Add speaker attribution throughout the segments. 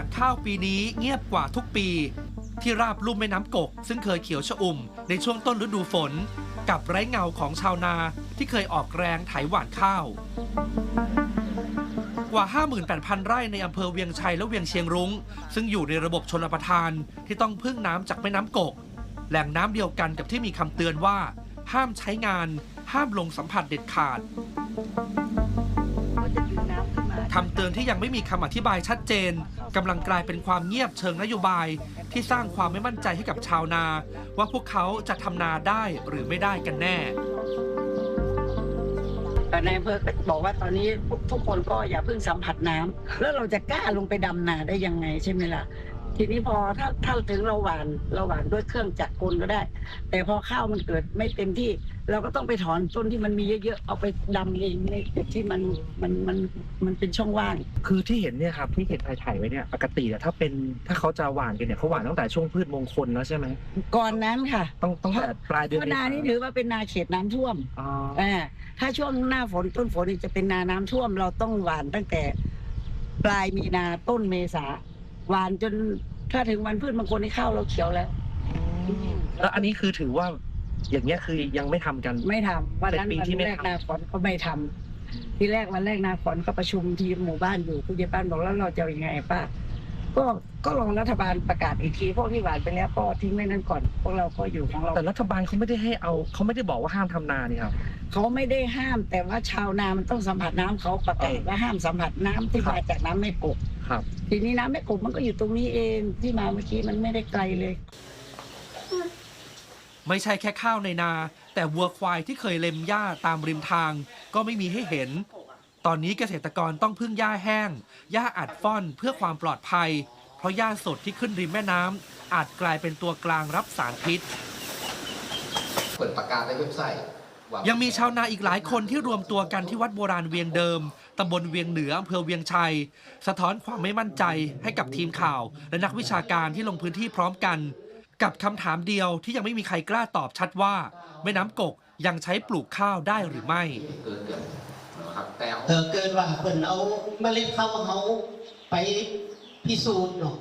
Speaker 1: านข้าวปีนี้เงียบกว่าทุกปี ที่ราบลุ่มแม่น้ำกก ซึ่งเคยเขียวชอุ่มในช่วงต้นฤดูฝน กับไร้เงาของชาวนาที่เคยออกแรงไถหว่านข้าว กว่า 58,000 ไร่ในอำเภอเวียงชัยและเวียงเชียงรุง้ง ซึ่งอยู่ในระบบชนประทานที่ต้องพึ่งน้ำจากแม่น้ำกก แหล่งน้ำเดียวกันกับที่มีคำเตือนว่า ห้ามใช้งาน ห้ามลงสัมผัสเด็ดขาด คำเตือนที่ยังไม่มีคำอธิบายชัดเจนกำลังกลายเป็นความเงียบเชิงนโยบาย ที่สร้างความไม่มั่นใจให้กับชาวนา ว่าพวกเขาจะทำนาได้หรือไม่ได้กันแน่
Speaker 2: แต่ในอำเภอบอกว่าตอนนี้ทุกคนก็อย่าเพิ่งสัมผัสน้ำแล้วเราจะกล้าลงไปดำนาได้ยังไงใช่ไหมล่ะ ทีนี้พอถ้าถ้าถึงเราหวานเราหวานด้วยเครื่องจักรกลก็ได้ แต่พอข้าวมันเกิดไม่เต็มที่เราก็ต้องไปถอนต้นที่มันมีเยอะๆเอาไปดำเองในจุดที่มันมันมันมันเป็นช่องว่าง
Speaker 3: คือที่เห็นเนี่ยครับที่เห็นถ่ายถ่ายๆไว้เนี่ยปกติอะถ้าเป็นถ้าเขาจะหว่านกันเนี่ยเขาหว่านตั้งแต่ช่วงพืชมงคลแล้วใช่ไหม
Speaker 2: ก่อนนั้นค่ะ
Speaker 3: ต้องต้องแต่ปลายเดื
Speaker 2: เพ
Speaker 3: อน
Speaker 2: ราะนานี่ถือว่าเป็นนาเขตน้ำท่วม
Speaker 3: อ๋อ
Speaker 2: อ่าถ้าช่วงหน้าฝนต้นฝนนี่จะเป็นนาน้ำท่วม เราต้องหวานตั้งแต่ปลายมีนาต้นเมษาหวานจนถ้าถึงวันพืชมงคลนี่ข้าวเราเขียวแล้ว
Speaker 3: แล้วอันนี้คือถือว่า อย่างเงี้ยคือยังไม่ทำกัน
Speaker 2: ไม่ทำวันนั้น
Speaker 3: เป็นปี
Speaker 2: วัน
Speaker 3: ที่ไม่
Speaker 2: แรก
Speaker 3: ทำ
Speaker 2: นาฝนก็ไม่ทำทีแรกวันแรกนาฝนก็ประชุมทีมหมู่บ้านอยู่ผู้ใหญ่บ้านบอกแล้วเราจะเอายังไงป้าก็ก็ลองรัฐบาลประกาศอีกทีพวกที่หวานไปแล้วก็ทิ้งไว้นั่นก่อนพวกเราก็อยู่ของเรา
Speaker 3: แต่รัฐบาลเขาไม่ได้ให้เอาเขาไม่ได้บอกว่าห้ามทำนานี่ครับ
Speaker 2: เขาไม่ได้ห้ามแต่ว่าชาวนามันต้องสัมผัสน้ำเขาประกาศว่าห้ามสัมผัสน้ำที่
Speaker 3: ครับ
Speaker 2: มาจากน้ำไม่กบ
Speaker 3: ครับ
Speaker 2: ทีนี้น้ำแม่กบมันก็อยู่ตรงนี้เองที่มาเมื่อกี้มันไม่ได้ไกลเลย
Speaker 1: ไม่ใช่แค่ข้าวในนา แต่วัวควายที่เคยเล็มหญ้าตามริมทาง ก็ไม่มีให้เห็น ตอนนี้เกษตรกรต้องพึ่งหญ้าแห้งหญ้าอัดฟ่อนเพื่อความปลอดภัย เพราะหญ้าสดที่ขึ้นริมแม่น้ำอาจกลายเป็นตัวกลางรับสารพิษ
Speaker 4: เปิดประกาศในเว็บไซต์ว่า
Speaker 1: ยังมีชาวนาอีกหลายคนที่รวมตัวกันที่วัดโบราณเวียงเดิม ตำบลเวียงเหนืออำเภอเวียงชัย สะท้อนความไม่มั่นใจให้กับทีมข่าว และนักวิชาการที่ลงพื้นที่พร้อมกัน กับคำถามเดียวที่ยังไม่มีใครกล้าตอบชัดว่า แม่น้ำกกยังใช้ปลูกข้าวได้หรือไม่
Speaker 4: เกินเดือนนะครับแต่
Speaker 5: เออเกินว่าเพิ่นเอาเมล็ดข้าวเขาไปพิสูจน์เนาะ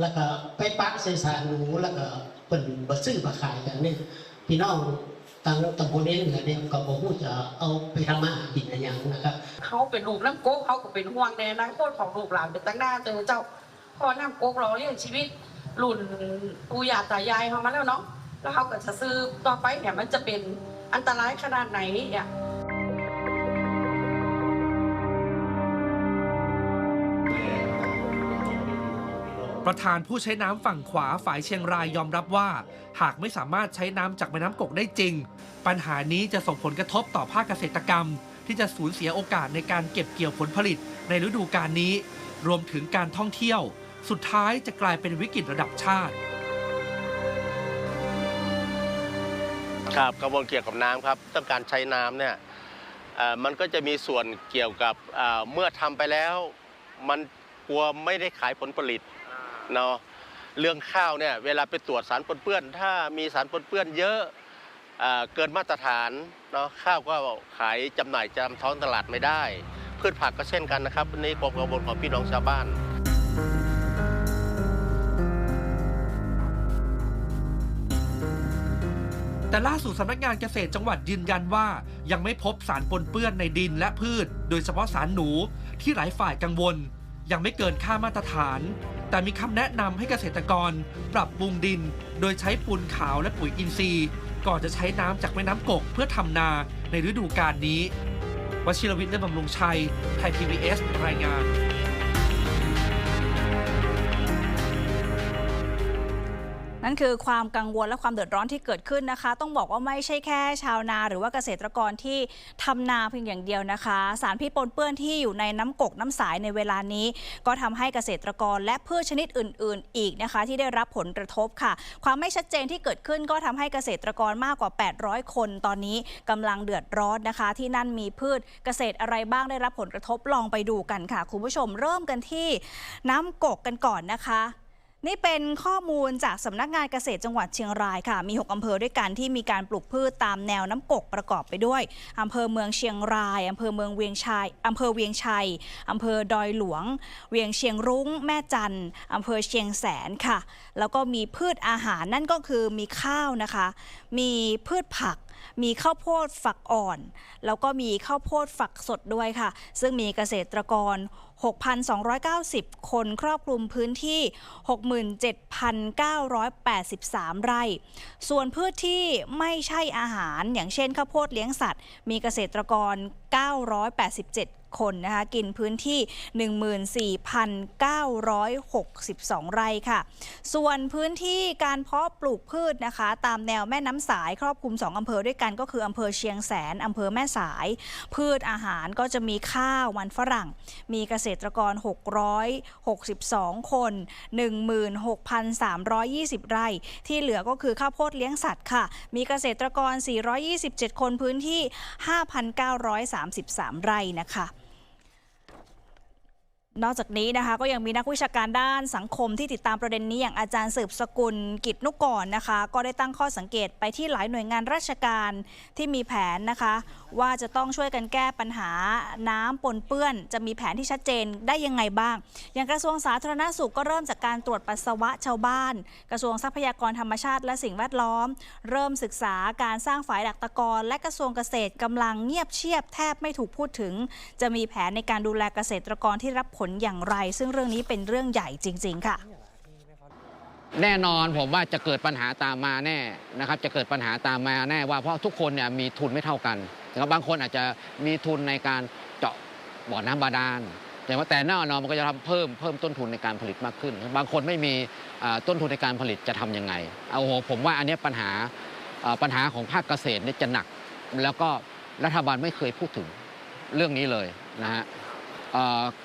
Speaker 5: แล้วก็ไปปักใส่สารหนูแล้วก็เพิ่นบ่ซื้อบ่ขายกันนี่พี่น้องต่างตำบลนี้เหนือเนี่ยก็บ่ฮู้จะเอาไปทำมาหากินอะไรอย่างนะครับ
Speaker 6: เขาเป็นลูกน้ำโก๊กเขาก็เป็นห่วงในอนาคตของลูกหลานเป็นตั้งหน้าเจอเจ้าพอน้ำโก๊กเราเลี้ยงชีวิต รุ่นปู่ย่าตายายเขามาแล้วเนาะแล้วเขาก็จะซื้อต่อไปเนี่ยมันจะเป็นอันตรายขนาดไหนเนี่ย
Speaker 1: ประธานผู้ใช้น้ำฝั่งขวาฝ่ายเชียงรายยอมรับว่า หากไม่สามารถใช้น้ำจากแม่น้ำกกได้จริง ปัญหานี้จะส่งผลกระทบต่อภาคเกษตรกรรม ที่จะสูญเสียโอกาสในการเก็บเกี่ยวผลผลิตในฤดูกาลนี้ รวมถึงการท่องเที่ยว สุดท้ายจะกลายเป็นวิกฤตระดับชาติ
Speaker 7: ครับกระบวนเกี่ยวกับน้ำครับ ต้องการใช้น้ำเนี่ยมันก็จะมีส่วนเกี่ยวกับเมื่อทำไปแล้ว มันกลัวไม่ได้ขายผลผลิตเนาะเรื่องข้าวเนี่ยเวลาไปตรวจสารปนเปื้อน ถ้ามีสารปนเปื้อนเยอะเอ่อเกินมาตรฐานเนาะข้าวก็ขายจำหน่ายจำท้องตลาดไม่ได้ พืชผักก็เช่นกันนะครับนี่ความกังวลของพี่น้องชาวบ้าน
Speaker 1: แต่ล่าสุดสำนักงานเกษตรจังหวัดยืนยันว่า ยังไม่พบสารปนเปื้อนในดินและพืช โดยเฉพาะสารหนูที่หลายฝ่ายกังวล ยังไม่เกินค่ามาตรฐาน แต่มีคำแนะนำให้เกษตรกร ปรับปรุงดิน โดยใช้ปูนขาวและปุ๋ยอินทรีย์ ก่อนจะใช้น้ำจากแม่น้ำกกเพื่อทำนาในฤดูกาลนี้วชิรวิทย์เลื่อนบำรุงชัย ไทย PBS รายงาน
Speaker 8: นั่นคือความกังวลและความเดือดร้อนที่เกิดขึ้นนะคะ ต้องบอกว่าไม่ใช่แค่ชาวนา หรือว่าเกษตรกรที่ทำนาเพียงอย่างเดียวนะคะ สารพิษปนเปื้อนที่อยู่ในน้ำกกน้ำสายในเวลานี้ ก็ทำให้เกษตรกรและพืชชนิดอื่น ๆ อีกนะคะ ที่ได้รับผลกระทบค่ะ ความไม่ชัดเจนที่เกิดขึ้นก็ทำให้เกษตรกรมากกว่า 800 คนตอนนี้กำลังเดือดร้อนนะคะ ที่นั่นมีพืชเกษตรอะไรบ้างได้รับผลกระทบลองไปดูกันค่ะ คุณผู้ชมเริ่มกันที่น้ำกกกันก่อนนะคะ นี่เป็นข้อมูลจากสำนักงานเกษตรจังหวัดเชียงรายค่ะ มี 6อำเภอด้วยกันที่มีการปลูกพืชตามแนวน้ำกกประกอบไปด้วยอำเภอเมืองเชียงรายอำเภอเมืองเวียงชัยอำเภอเวียงชัยอำเภอดอยหลวง เวียงเชียงรุ้ง แม่จันอำเภอเชียงแสนค่ะ แล้วก็มีพืชอาหารนั่นก็คือมีข้าวนะคะ มีพืชผัก มีข้าวโพดฝักอ่อน แล้วก็มีข้าวโพดฝักสดด้วยค่ะ ซึ่งมีเกษตรกร 6,290 คนครอบคลุมพื้นที่ 67,983 ไร่ ส่วนพืชที่ไม่ใช่อาหารอย่างเช่นข้าวโพดเลี้ยงสัตว์ มีเกษตรกร 987 คนนะคะกินพื้นที่ 14,962 ไร่ค่ะ ส่วนพื้นที่การเพาะปลูกพืชนะคะ ตามแนวแม่น้ำสายครอบคลุม 2 อำเภอด้วยกันก็คืออำเภอเชียงแสนอำเภอแม่สาย พืชอาหารก็จะมีข้าวมันฝรั่ง มีเกษตรกร 662 คน 16,320 ไร่ ที่เหลือก็คือข้าวโพดเลี้ยงสัตว์ค่ะ มีเกษตรกร 427 คนพื้นที่ 5,933 ไร่นะคะ นอกจากนี้นะคะก็ยังมีนักวิชาการด้านสังคมที่ติดตามประเด็นนี้อย่างอาจารย์สืบสกุลกิจนุกกรนะคะ ก็ได้ตั้งข้อสังเกตไปที่หลายหน่วยงานราชการที่มีแผนนะคะ ว่าจะต้องช่วยกันแก้ปัญหาน้ำปนเปื้อน จะมีแผนที่ชัดเจนได้ยังไงบ้าง อย่างกระทรวงสาธารณสุขก็เริ่มจากการตรวจปัสสาวะชาวบ้าน กระทรวงทรัพยากรธรรมชาติและสิ่งแวดล้อม เริ่มศึกษาการสร้างฝายดักตะกอนและกระทรวงเกษตรกำลังเงียบเชียบแทบไม่ถูกพูดถึง จะมีแผนในการดูแลเกษตรกรที่รับผลอย่างไร ซึ่งเรื่องนี้เป็นเรื่องใหญ่จริง ๆ ค่ะ
Speaker 9: แน่นอนผมว่าจะเกิดปัญหาตามมาแน่นะครับ จะเกิดปัญหาตามมาแน่ว่าเพราะทุกคนเนี่ยมีทุนไม่เท่ากัน นะครับบางคนอาจจะมีทุนในการเจาะบ่อน้ำบาดาลแต่ว่าแต่แน่นอนมันก็จะทำเพิ่มเพิ่มต้นทุนในการผลิตมากขึ้น บางคนไม่มีต้นทุนในการผลิตจะทำยังไงเอาโหผมว่าอันนี้ปัญหาปัญหาของภาคเกษตรนี่จะหนัก แล้วก็รัฐบาลไม่เคยพูดถึงเรื่องนี้เลยนะฮะ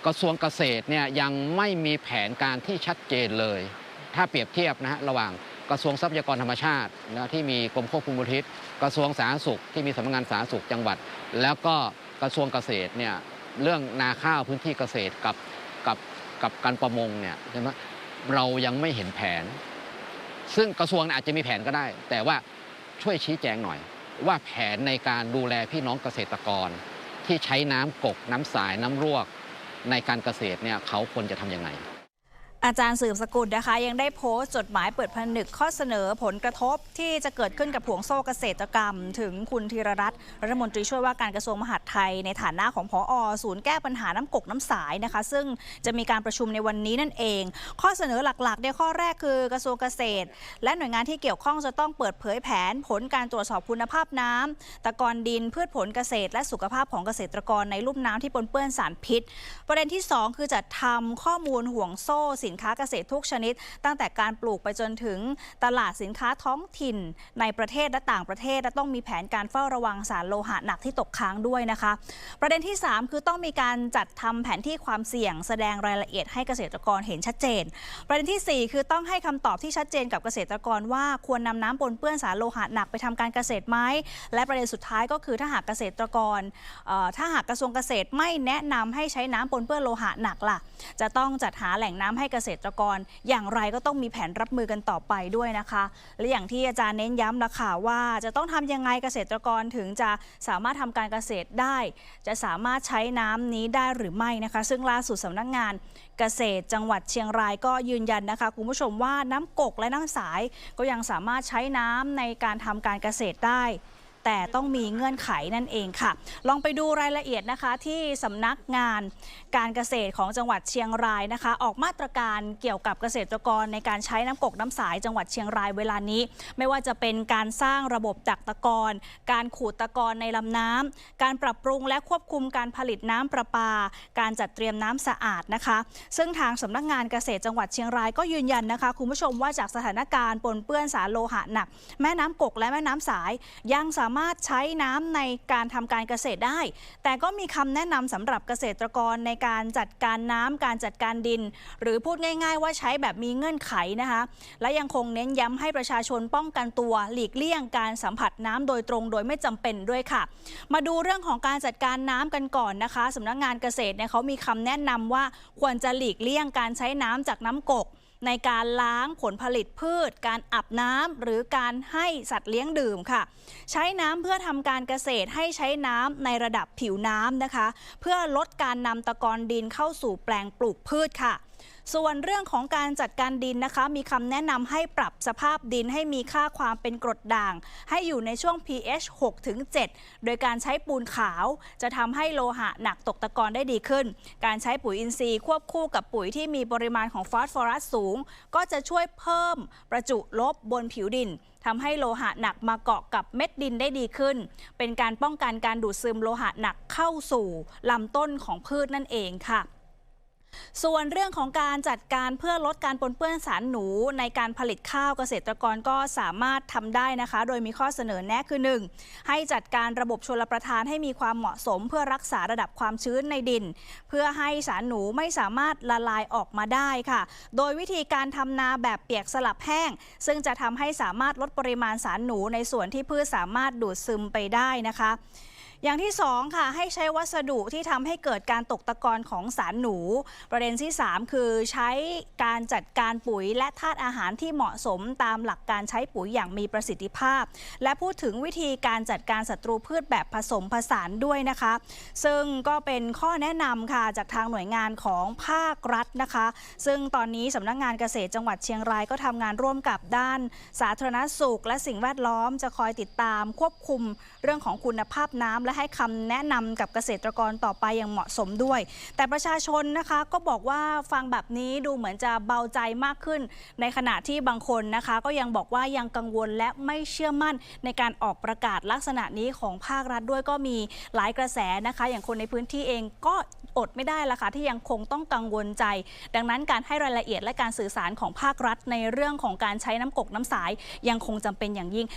Speaker 9: กระทรวงเกษตรเนี่ยยังไม่มีแผนการที่ชัดเจนเลย ถ้าเปรียบเทียบนะฮะระหว่าง กระทรวงทรัพยากรธรรมชาตินะที่มีกรมควบคุมมลพิษกระทรวงสาธารณสุขที่มีสำนักงานสาธารณสุขจังหวัด แล้วก็กระทรวงเกษตรเนี่ยเรื่องนาข้าวพื้นที่เกษตรกับกับกับการประมงเนี่ยใช่ไหมเรายังไม่เห็นแผน ซึ่งกระทรวงอาจจะมีแผนก็ได้ แต่ว่าช่วยชี้แจงหน่อย ว่าแผนในการดูแลพี่น้องเกษตรกร ที่ใช้น้ำกกน้ำสายน้ำรวก ในการเกษตรเนี่ยเขาควรจะทำยังไง
Speaker 8: อาจารย์สืบสกุลนะคะ ยังได้โพสต์จดหมายเปิดผนึกข้อเสนอผลกระทบที่จะเกิดขึ้นกับห่วงโซ่เกษตรกรรม ถึงคุณธีรรัตน์รัฐมนตรีช่วยว่าการกระทรวงมหาดไทย ในฐานะของพออศูนย์แก้ปัญหาน้ำกกน้ำสายนะคะ ซึ่งจะมีการประชุมในวันนี้นั่นเอง ข้อเสนอหลักๆในข้อแรกคือกระทรวงเกษตร และหน่วยงานที่เกี่ยวข้องจะต้องเปิดเผยแผนผลการตรวจสอบคุณภาพน้ำตะกอนดินพืชผลเกษตร และสุขภาพของเกษตรกรในลุ่มน้ำที่ปนเปื้อนสารพิษ ประเด็นที่ 2 คือจัดทำข้อมูลห่วงโซ่สินนค้าเกษตรทุกชนิด ตั้งแต่การปลูกไปจนถึงตลาดสินค้าท้องถิ่นในประเทศและต่างประเทศและต้องมีแผนการเฝ้าระวังสารโลหะหนักที่ตกค้างด้วยนะคะ ประเด็นที่ 3 คือต้องมีการจัดทำแผนที่ความเสี่ยง แสดงรายละเอียดให้เกษตรกรเห็นชัดเจน ประเด็นทีสี่4 คือต้องให้คำตอบที่ชัดเจนกับเกษตรกรว่าควรนำน้ำปนเปื้อนสารโลหะหนักไปทำการเกษตรไหมและประเด็นสุดท้ายก็คือถ้าหากเกษตรกรถ้าหากกระทรวงเกษตรไม่แนะนำให้ใช้น้ำปนเปื้อนโลหะหนักล่ะ จะต้องจัดหาแหล่งน้ำให้เกษษตรกร อย่างไรก็ต้องมีแผนรับมือกันต่อไปด้วยนะคะ และอย่างที่อาจารย์เน้นย้ำละค่ะว่า จะต้องทำยังไงเกษตรกรถึงจะสามารถทำการเกษตรได้ จะสามารถใช้น้ำนี้ได้หรือไม่นะคะ ซึ่งล่าสุดสำนักงานเกษตรจังหวัดเชียงรายก็ยืนยันนะคะคุณผู้ชมว่าน้ำกกและน้ำสายก็ยังสามารถใช้น้ำในการทำการเกษตรได้ แต่ต้องมีเงื่อนไขนั่นเองค่ะ ลองไปดูรายละเอียดนะคะที่สำนักงานการเกษตรของจังหวัดเชียงรายนะคะ ออกมาตรการเกี่ยวกับเกษตรกรในการใช้น้ำกกน้ำสายจังหวัดเชียงรายเวลานี้ ไม่ว่าจะเป็นการสร้างระบบจักตะกอนการขูดตะกอนในลำน้ำการปรับปรุงและควบคุมการผลิตน้ำประปา การจัดเตรียมน้ำสะอาดนะคะ ซึ่งทางสำนักงานเกษตรจังหวัดเชียงรายก็ยืนยันนะคะคุณผู้ชมว่าจากสถานการณ์ปนเปื้อนสารโลหะหนัก แม่น้ำกกและแม่น้ำสายยังสามารถใช้น้ำในการทำการเกษตรได้ แต่ก็มีคำแนะนำสำหรับเกษตรกรในการจัดการน้ำการจัดการดิน หรือพูดง่าย ๆ ว่าใช้แบบมีเงื่อนไขนะคะ และยังคงเน้นย้ำให้ประชาชนป้องกันตัวหลีกเลี่ยงการสัมผัสน้ำโดยตรงโดยไม่จำเป็นด้วยค่ะ มาดูเรื่องของการจัดการน้ำกันก่อนนะคะสำนักงานเกษตรเนี่ยเขามีคำแนะนำว่าควรจะหลีกเลี่ยงการใช้น้ำจากน้ำกก ในการล้างผลผลิตพืช การอาบน้ำหรือการให้สัตว์เลี้ยงดื่มค่ะ ใช้น้ำเพื่อทำการเกษตรให้ใช้น้ำในระดับผิวน้ำนะคะ เพื่อลดการนำตะกอนดินเข้าสู่แปลงปลูกพืชค่ะส่วนเรื่องของการจัดการดินนะคะ มีคำแนะนำให้ปรับสภาพดินให้มีค่าความเป็นกรดด่าง ให้อยู่ในช่วง pH 6ถึง7โดยการใช้ปูนขาว จะทำให้โลหะหนักตกตะกอนได้ดีขึ้น การใช้ปุ๋ยอินทรีย์ควบคู่กับปุ๋ยที่มีปริมาณของฟอสฟอรัสสูง ก็จะช่วยเพิ่มประจุลบบนผิวดินทำให้โลหะหนักมาเกาะกับเม็ดดินได้ดีขึ้น เป็นการป้องกันการดูดซึมโลหะหนักเข้าสู่ลำต้นของพืชนั่นเองค่ะ ส่วนเรื่องของการจัดการเพื่อลดการปนเปื้อนสารหนูในการผลิตข้าวเกษตรกรก็สามารถทำได้นะคะ โดยมีข้อเสนอแนะคือ 1. ให้จัดการระบบชลประทานให้มีความเหมาะสม เพื่อรักษาระดับความชื้นในดิน เพื่อให้สารหนูไม่สามารถละลายออกมาได้ค่ะ โดยวิธีการทำนาแบบเปียกสลับแห้ง ซึ่งจะทำให้สามารถลดปริมาณสารหนูในส่วนที่พืชสามารถดูดซึมไปได้นะคะ อย่างที่ 2 ค่ะ ให้ใช้วัสดุที่ทำให้เกิดการตกตะกอนของสารหนู ประเด็นที่ 3 คือใช้การจัดการปุ๋ยและธาตุอาหารที่เหมาะสมตามหลักการใช้ปุ๋ยอย่างมีประสิทธิภาพ และพูดถึงวิธีการจัดการศัตรูพืชแบบผสมผสานด้วยนะคะ ซึ่งก็เป็นข้อแนะนำค่ะจากทางหน่วยงานของภาครัฐนะคะ ซึ่งตอนนี้สำนักงานเกษตรจังหวัดเชียงรายก็ทำงานร่วมกับด้านสาธารณสุข และสิ่งแวดล้อมจะคอยติดตามควบคุมเรื่องของคุณภาพน้ำและให้คำแนะนำกับเกษตรกรต่อไปอย่างเหมาะสมด้วย แต่ประชาชนนะคะก็บอกว่าฟังแบบนี้ดูเหมือนจะเบาใจมากขึ้น ในขณะที่บางคนนะคะ ก็ยังบอกว่ายังกังวลและไม่เชื่อมั่นในการออกประกาศลักษณะนี้ของภาครัฐด้วยก็มีหลายกระแสนะคะ อย่างคนในพื้นที่เองก็อดไม่ได้ละค่ะที่ยังคงต้องกังวลใจ ดังนั้นการให้รายละเอียดและการสื่อสารของภาครัฐ ในเรื่องของการใช้น้ำกกน้ำสายยังคงจำเป็นอย่างยิ่ง